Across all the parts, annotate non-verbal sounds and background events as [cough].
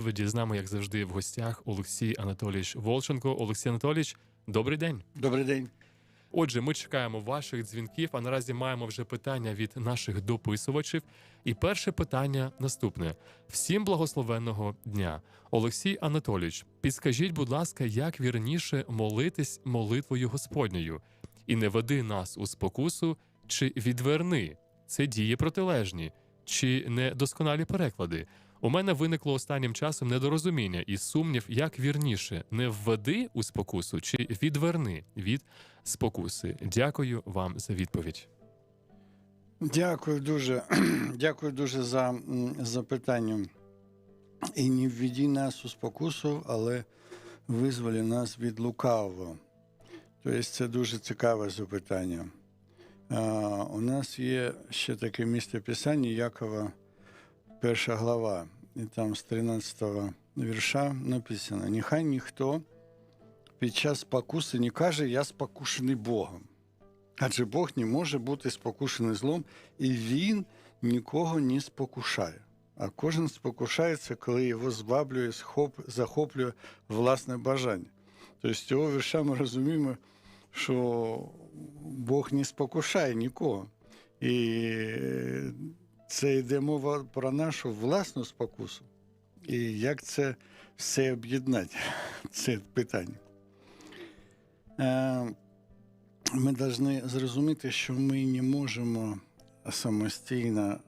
Відповіді з нами, як завжди, в гостях Олексій Анатолійович Волченко. Олексій Анатолійович, добрий день. Добрий день. Отже, ми чекаємо ваших дзвінків, а наразі маємо вже питання від наших дописувачів. І перше питання наступне: всім благословенного дня. Олексій Анатолійович, підскажіть, будь ласка, як вірніше молитись молитвою Господньою, і не веди нас у спокусу, чи відверни це дії протилежні, чи недосконалі переклади. У мене виникло останнім часом недорозуміння і сумнів, як вірніше не введи у спокусу чи відверни від спокуси. Дякую вам за відповідь. Дякую дуже. [clears throat] Дякую дуже за запитання. І не введі нас у спокусу, але визволі нас від лукавого. Тобто це дуже цікаве запитання. У нас є ще таке місце Писання Якова, перша глава, і там з 13 вірша написано: Нехай ніхто під час спокуси не каже, я спокушений Богом. Адже Бог не може бути спокушений злом, і Він нікого не спокушає. А кожен спокушається, коли його зваблює, захоплює власне бажання. Тобто з цього вірша ми розуміємо, що Бог не спокушає нікого. І це йде мова про нашу власну спокусу. І як це все об'єднати? [laughs] Це питання. Е, ми повинні зрозуміти, що ми не можемо самостійно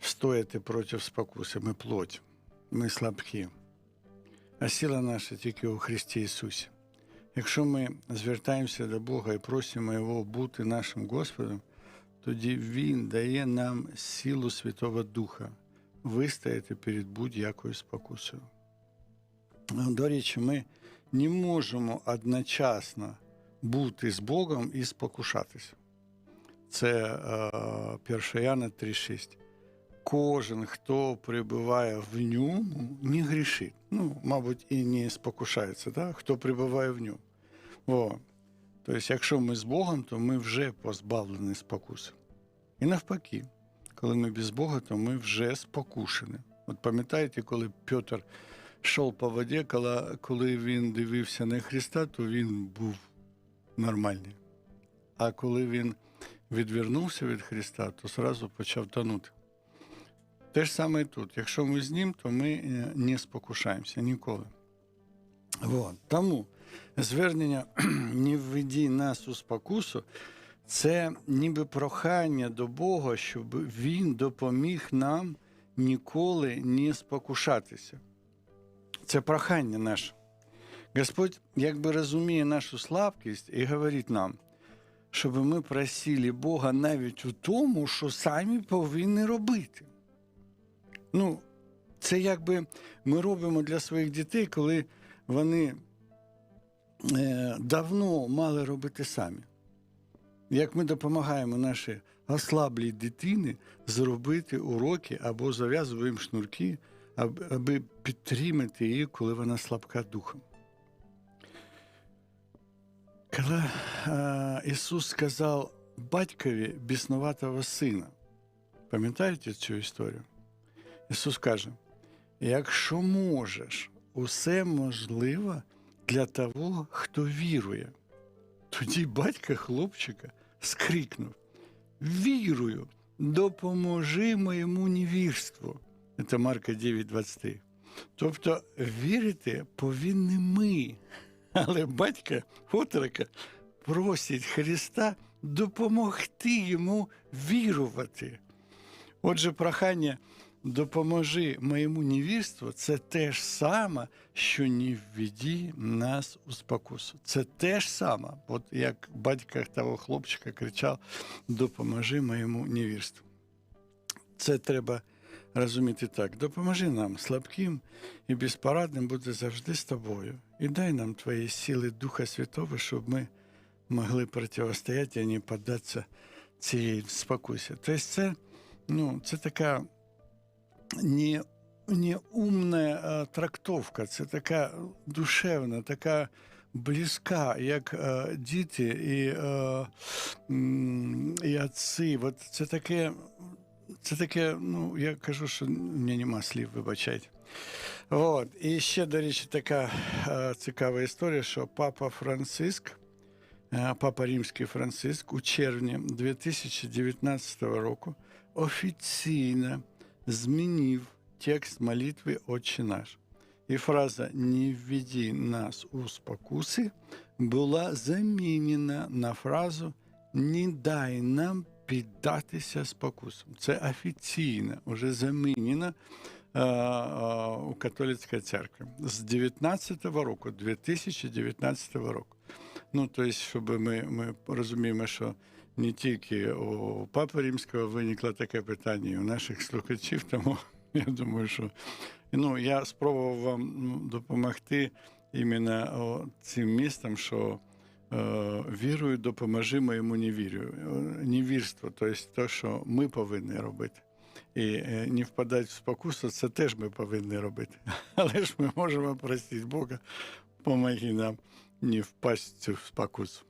встояти проти спокуси. Ми плоть, ми слабкі. А сила наша тільки у Христі Ісусі. Якщо ми звертаємося до Бога і просимо Його бути нашим Господом, тоді Він дає нам силу Святого Духа вистояти перед будь-якою спокусою. До речі, ми не можемо одночасно бути з Богом і спокушатися. Це е, 1 Яна 3,6. Кожен, хто перебуває в ньому, не грішить. Ну, мабуть, і не спокушається, да? хто перебуває в ньому. О. Тобто, якщо ми з Богом, то ми вже позбавлені спокуси. І навпаки, коли ми без Бога, то ми вже спокушені. От пам'ятаєте, коли Петр йшов по воді, коли, він дивився на Христа, то він був нормальний. А коли він відвернувся від Христа, то зразу почав тонути. Те ж саме і тут. Якщо ми з ним, то ми е, не спокушаємося ніколи. Вот. Тому звернення [clears throat] не введі нас у спокусу, це ніби прохання до Бога, щоб Він допоміг нам ніколи не спокушатися. Це прохання наше. Господь якби розуміє нашу слабкість і говорить нам, щоб ми просили Бога навіть у тому, що самі повинні робити. Ну, це якби ми робимо для своїх дітей, коли вони е, давно мали робити самі. Як ми допомагаємо нашій ослаблій дитині зробити уроки або зав'язуємо шнурки, аби підтримати її, коли вона слабка духом. Коли Ісус сказав батькові біснуватого сина, пам'ятаєте цю історію? Ісус каже: якщо можеш, усе можливо для того, хто вірує. Тоді батько хлопчика скрикнув: Вірую, допоможи моєму невірству. Це Марка 9,23. Тобто вірити повинні ми. Але батька отрока просить Христа допомогти йому вірувати. Отже, прохання допоможи моєму невірству це те ж саме, що не введі нас у спокусу. Це те ж саме, от як батько того хлопчика кричав: Допоможи моєму невірству. Це треба розуміти так. Допоможи нам, слабким і безпорадним бути завжди з тобою. І дай нам твої сили Духа Святого, щоб ми могли протистояти, а не піддатися цієї спокусі. Тобто це, ну, це така не, не умна е, трактовка, це така душевна, така близька, як е, діти і, м, і отці. От це таке. Це таке, ну я кажу, що в мене нема слів, вибачайте. От. І ще, до речі, така е, цікава історія, що папа Франциск, папа Римський Франциск у червні 2019 року офіційно змінив текст молитви «Отче наш». І фраза «Не введи нас у спокуси» була замінена на фразу «Не дай нам піддатися спокусам». Це офіційно вже замінено е, е, у католицькій церкві з 19-го року, 2019 року. Ну, тобто, щоб ми, ми розуміємо, що не тільки у Папи Римського виникло таке питання, і у наших слухачів, тому [laughs] я думаю, що ну, я спробував вам ну, допомогти іменно цим містам, що е, вірою допоможи моєму невірю. Е, Невірство, тобто те, що ми повинні робити. І е, не впадати в спокусу, це теж ми повинні робити. [laughs] Але ж ми можемо просити Бога, помоги нам не впасть в цю спокусу.